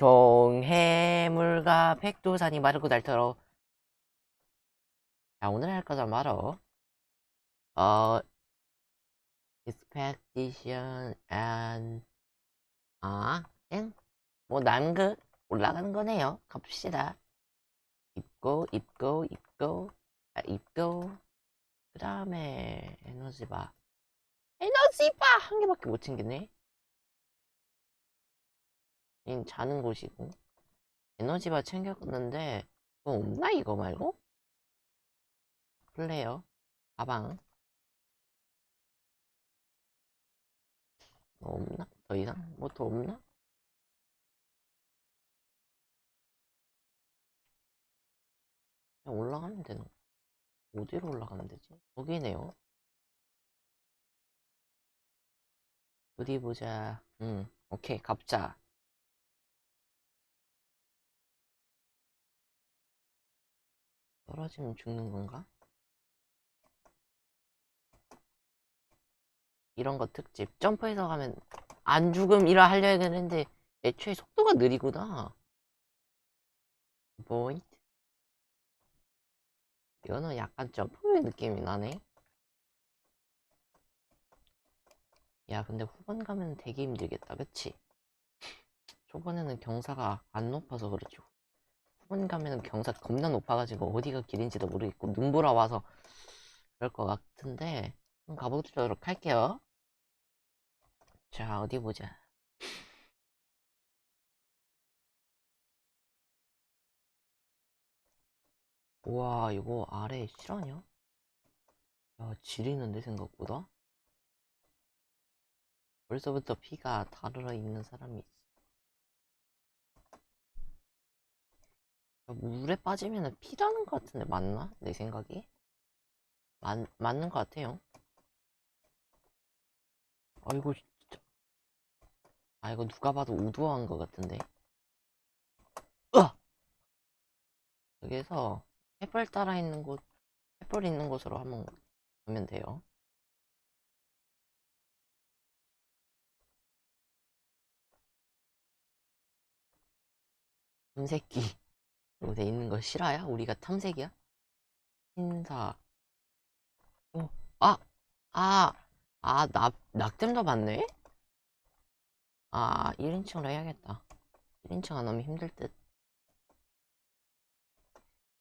동해물과 백두산이 마르고 닳도록 자 오늘 할 거자 말어 어 expedition and 아, 응? 뭐 남극 올라가는 거네요. 갑시다. 입고 입고 입고 아, 입고 그 다음에 에너지바 에너지바 한 개밖에 못 챙겼네. 인 자는 곳이고 에너지바 챙겼는데 그거 없나 이거 말고? 플레이어 가방 뭐 없나? 더 이상 뭐 더 없나? 그냥 올라가면 되는 거. 어디로 올라가면 되지? 거기네요. 어디 보자. 응, 오케이, 갑자. 떨어지면 죽는 건가? 이런 거 특집. 점프해서 가면 안 죽음이라 하려고 했는데 애초에 속도가 느리구나. 포인트. 이거는 약간 점프의 느낌이 나네. 야, 근데 후반 가면 되게 힘들겠다, 그치? 초반에는 경사가 안 높아서 그렇지. 후반 가면은 경사 겁나 높아가지고 어디가 길인지도 모르겠고 눈보라 와서 그럴 것 같은데 한번 가보도록 할게요. 자, 어디 보자. 우와, 이거 아래 실화냐? 야, 지리는데, 생각보다? 벌써부터 피가 다르러 있는 사람이 있어. 물에 빠지면 피라는 것 같은데, 맞나? 내 생각이? 맞, 맞는 것 같아요. 아이고, 진짜. 아, 이거 누가 봐도 우두한 것 같은데. 으아! 여기서 햇벌 따라 있는 곳, 햇벌 있는 곳으로 한번 가면 돼요. 탐색기. 이거 돼 있는 거 실화야? 우리가 탐색이야? 신사. 어, 아, 아, 아, 낙, 낙댐도 봤네? 아, 1인칭으로 해야겠다. 1인칭 안 하면 힘들 듯.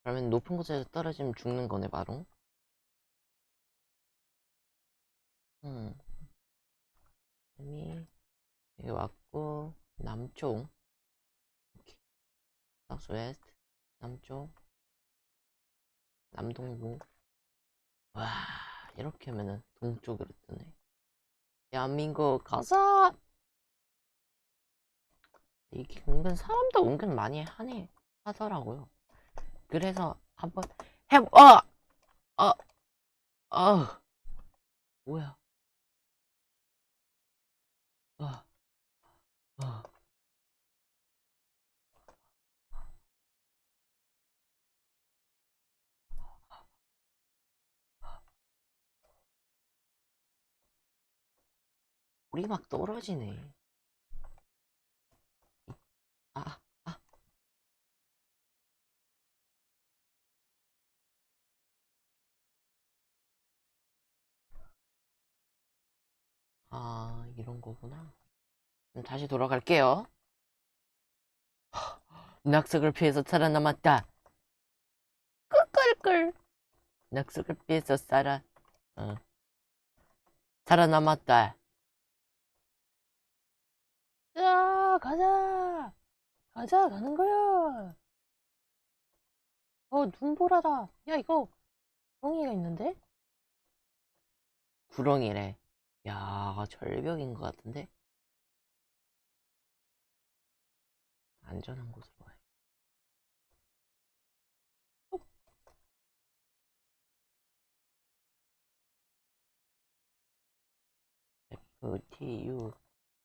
그러면 높은 곳에서 떨어지면 죽는 거네, 바로. 음. 이미 여기 왔고, 남쪽. 사우스 웨스트, 남쪽, 남동부. 와, 이렇게 하면은 동쪽으로 뜨네. 대한민국 가자! 이게 은근 사람도 은근 많이 하네, 하더라고요. 그래서 한번 해보, 어! 어! 어! 뭐야. 어. 어. 우리 막 떨어지네. 아, 아. 아, 이런 거구나. 그럼 다시 돌아갈게요. 낙석을 피해서 살아남았다. 끄끌끌. 낙석을 피해서 살아, 어. 살아남았다. 야, 가자. 가자, 가는 거야. 어, 눈보라다. 야, 이거, 구렁이가 있는데? 구렁이래. 야, 절벽인 것 같은데? 안전한 곳으로 와요. F, T, U,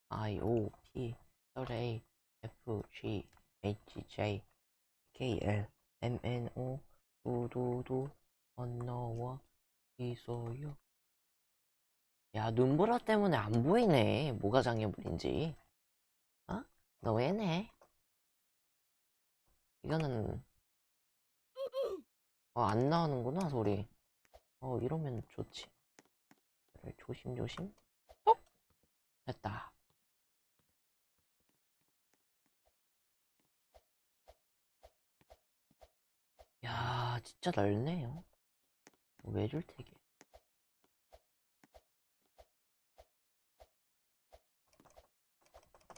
I, O, P, A, F, G, H, J, K, L, M, N, O, 두두두, 건너와 있어요. 야, 눈보라 때문에 안 보이네. 뭐가 장애물인지. 어? 너 왜네? 이거는 어, 안 나오는구나 소리 어 이러면 좋지 조심조심 어? 됐다 야 진짜 넓네요 외줄택이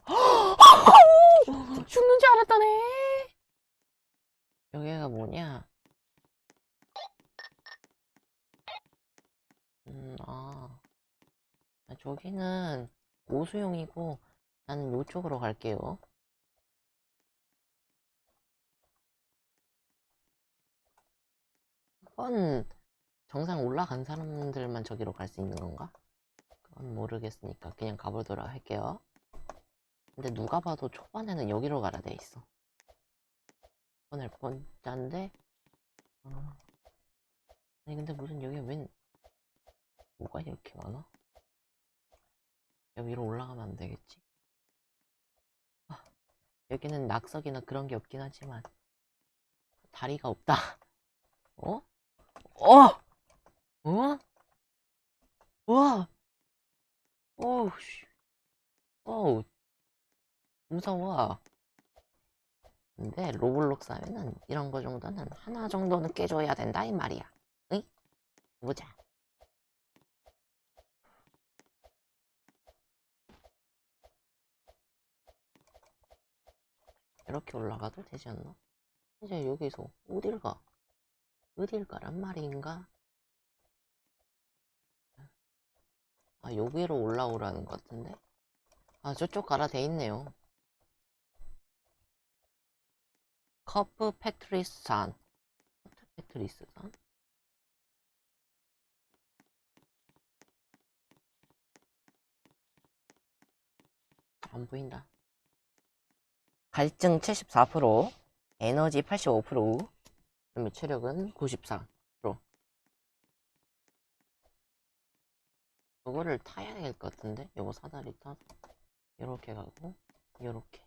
죽는 줄 알았다네 여기가 뭐냐 음, 아. 아, 저기는 오수용이고 나는 요쪽으로 갈게요. 건 정상 올라간 사람들만 저기로 갈 수 있는 건가? 그건 모르겠으니까 그냥 가보도록 할게요. 근데 누가 봐도 초반에는 여기로 가라 돼 있어. 뻔할 뻔짠데. 어. 아니 근데 무슨 여기 웬 뭐가 이렇게 많아? 여기 위로 올라가면 안 되겠지? 아, 여기는 낙석이나 그런 게 없긴 하지만 다리가 없다. 어? 어? 어? 와! 어우, 씨. 어우, 무서워. 근데 로블록스 하면은 이런 거 정도는 하나 정도는 깨줘야 된다 이 말이야. 응? 보자. 이렇게 올라가도 되지 않나? 이제 여기서 어딜 가? 어딜 가란 말인가? 아, 여기로 올라오라는 것 같은데? 아, 저쪽 가라 돼 있네요. 커프 패트리스 산. 커프 패트리스 산? 안 보인다. 갈증 74%, 에너지 85%, 그다음에 체력은 94%. 이거를 타야 될 것 같은데? 요거 사다리 타서 요렇게 가고 요렇게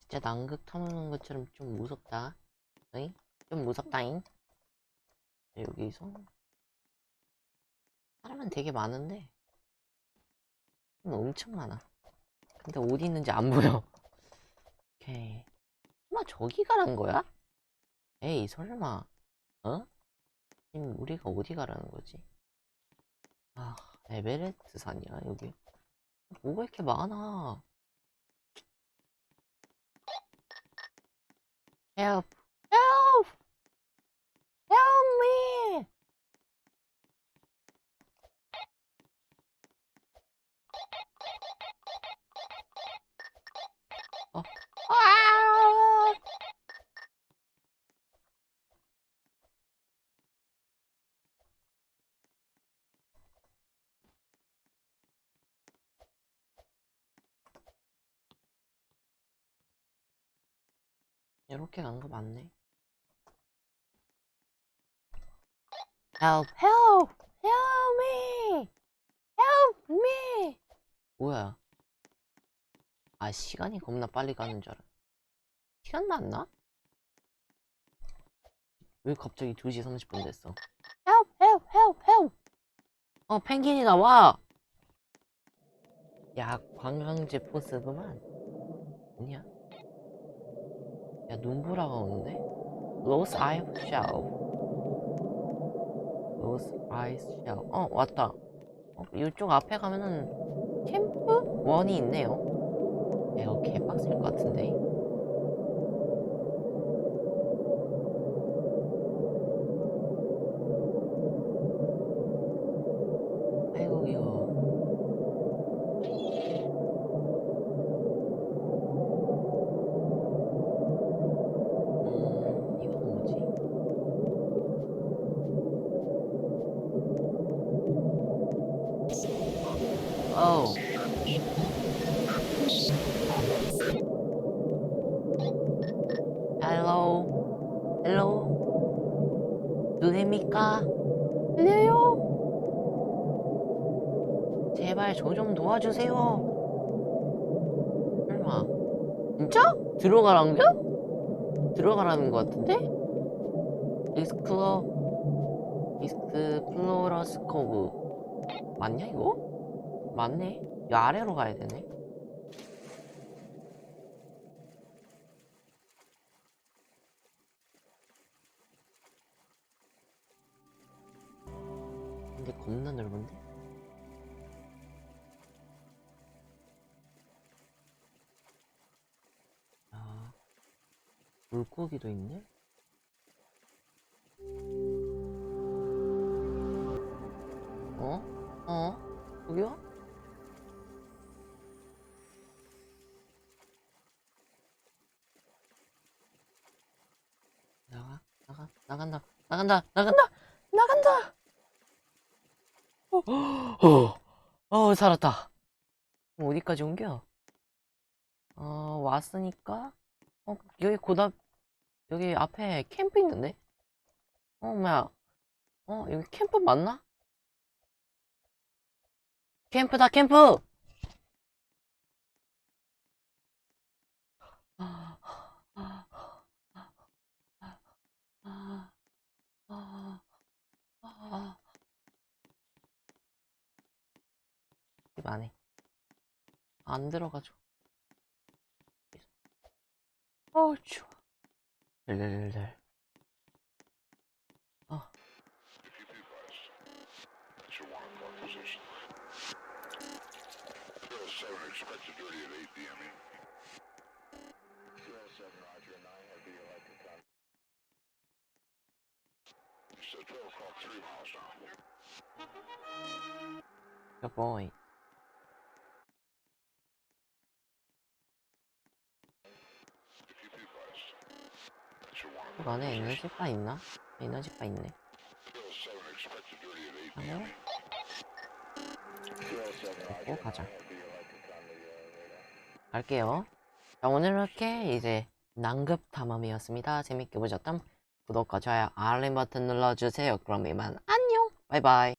진짜 남극 타는 것처럼 좀 무섭다 어이? 좀 무섭다잉 여기서 사람은 되게 많은데 엄청 많아 근데 어디 있는지 안 보여. 오케이. 저기 가란 거야? 에이, 설마. 어? 지금 우리가 어디 가라는 거지? 아, 에베레스트 산이야, 여기. 뭐가 이렇게 많아? Help! Help! Help me! 이렇게 간 거 맞네. Help, help, help me, help me. 뭐야? 아, 시간이 겁나 빨리 가는 줄 알아. 시간 났나? 왜 갑자기 2시 30분 됐어? Help, help, help, help. 어, 펭귄이 나와. 야, 관광지 포스구만. 뭐냐? 야, 눈보라가 오는데? Rose Eye Shell. Rose Eye Shell. 어, 왔다. 어, 이쪽 앞에 가면은 캠프 원이 있네요. 야, 이거 개빡셀 것 같은데? 어우. 헬로 헬로 누굽니까? 들려요? 제발 저 좀 도와주세요 설마 진짜? 들어가란 게? 들어가라는 것 같은데? 익스플로 익스플로러스 코브 맞냐 이거? 맞네 이 아래로 가야 되네 근데 겁나 넓은데? 아, 물고기도 있네? 나간다, 나간다, 나간다! 어, 어, 어, 살았다. 그럼 어디까지 옮겨? 어, 왔으니까? 어, 여기 고답, 여기 앞에 캠프 있는데? 어, 뭐야. 어, 여기 캠프 맞나? 캠프다, 캠프! 아, 아, 아, 아, 아, 아. 집 안에. 안 들어가죠. 어우, 추워. 덜덜덜덜. 어. That's your O'clock 안에. 에너지바 있나? 에너지바 있네. 하고, 됐고, 가자. Uh. 갈게요. 자, 오늘 이렇게 이제 난급 탐험이었습니다. 재밌게 보셨다면 구독과 좋아요, 알림 버튼 눌러주세요. 그럼 이만 안녕! 바이바이.